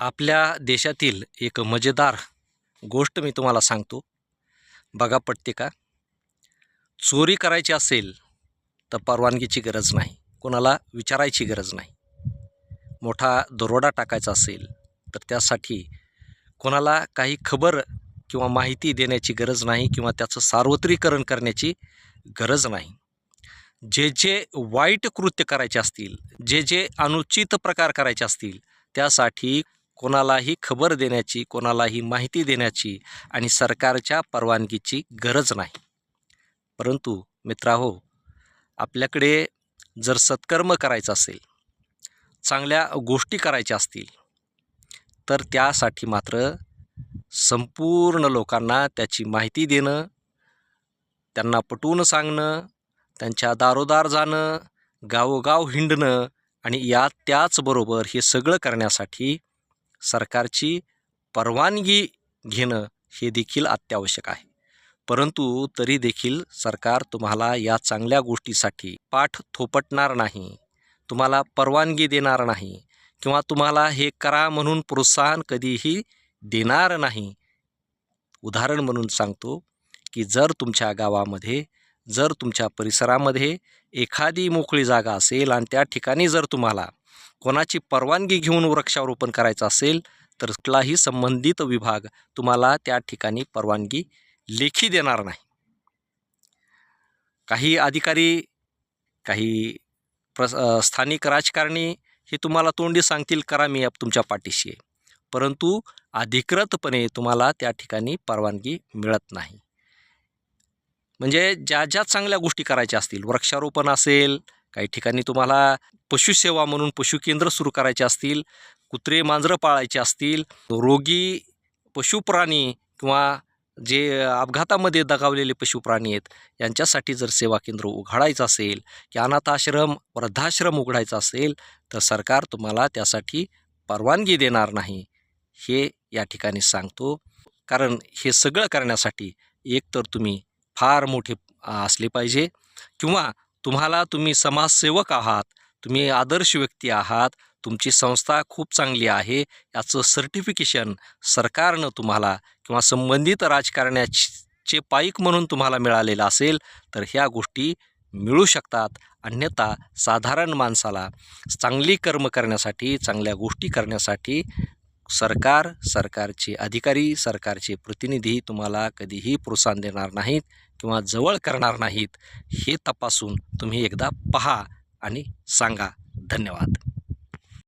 आपल्या देशातील एक मजेदार गोष्ट मी तुम्हाला सांगतो. बघा पटते का? चोरी करायची असेल तर परवानगीची गरज नाही. कोणाला विचारायची गरज नाही. मोठा दरोडा टाकायचा असेल तर त्यासाठी कोणाला काही खबर किंवा माहिती देण्याची गरज नाही किंवा त्याचं सार्वत्रिकरण करण्याची गरज नाही. जे जे वाईट कृत्य करायचे असतील जे जे अनुचित प्रकार करायचे असतील त्यासाठी कोणालाही खबर देण्याची कोणालाही माहिती देण्याची आणि सरकारच्या परवानगीची गरज नाही. परंतु मित्राहो आपल्याकडे जर सत्कर्म करायचं असेल चांगल्या गोष्टी करायच्या असतील तर त्यासाठी मात्र संपूर्ण लोकांना त्याची माहिती देणं त्यांना पटवून सांगणं त्यांच्या दारोदार जाणं गावोगाव हिंडणं आणि या त्याचबरोबर हे सगळं करण्यासाठी सरकारची परवानगी घेणं हे देखील अत्यावश्यक आहे. परंतु तरी देखील सरकार तुम्हाला या चांगल्या गोष्टीसाठी पाठ थोपटणार नाही तुम्हाला परवानगी देणार नाही किंवा तुम्हाला हे करा म्हणून प्रोत्साहन कधीही देणार नाही. उदाहरण म्हणून सांगतो की जर तुमच्या गावामध्ये जर तुमच्या परिसरामध्ये एखादी मोकळी जागा असेल आणि त्या ठिकाणी जर तुम्हाला कोणाची परवानगी घेऊन वृक्षारोपण करायचं असेल तर कुठलाही संबंधित विभाग तुम्हाला त्या ठिकाणी परवानगी लेखी देणार नाही. काही अधिकारी काही प्र स्थानिक राजकारणी हे तुम्हाला तोंडी सांगतील करा मी तुमच्या पाठीशी आहे. परंतु अधिकृतपणे तुम्हाला त्या ठिकाणी परवानगी मिळत नाही. म्हणजे ज्या ज्या चांगल्या गोष्टी करायच्या असतील वृक्षारोपण असेल काही ठिकाणी तुम्हाला पशुसेवा म्हणून पशुकेंद्र सुरू करायचे असतील कुत्रे मांजरं पाळायचे असतील रोगी पशुप्राणी किंवा जे अपघातामध्ये दगावलेले पशुप्राणी आहेत यांच्यासाठी जर सेवा केंद्र उघडायचं असेल की अनाथाश्रम वृद्धाश्रम उघडायचा असेल तर सरकार तुम्हाला त्यासाठी परवानगी देणार नाही. हे या ठिकाणी सांगतो. कारण हे सगळं करण्यासाठी एकतर तुम्ही फार मोठे असले पाहिजे किंवा तुम्हाला तुम्ही समाजसेवक आहात तुम्ही आदर्श व्यक्ती आहात तुमची संस्था खूप चांगली आहे याचं सर्टिफिकेशन सरकारनं तुम्हाला किंवा संबंधित राजकारण्याचे पाईक म्हणून तुम्हाला मिळालेलं असेल तर ह्या गोष्टी मिळू शकतात. अन्यथा साधारण माणसाला चांगली कर्म करण्यासाठी चांगल्या गोष्टी करण्यासाठी सरकार सरकारचे अधिकारी सरकारचे प्रतिनिधी तुम्हाला कधीही प्रोत्साहन देणार नाहीत किंवा जवळ करणार नाहीत हे तपासून तुम्ही एकदा पहा आणि सांगा. धन्यवाद.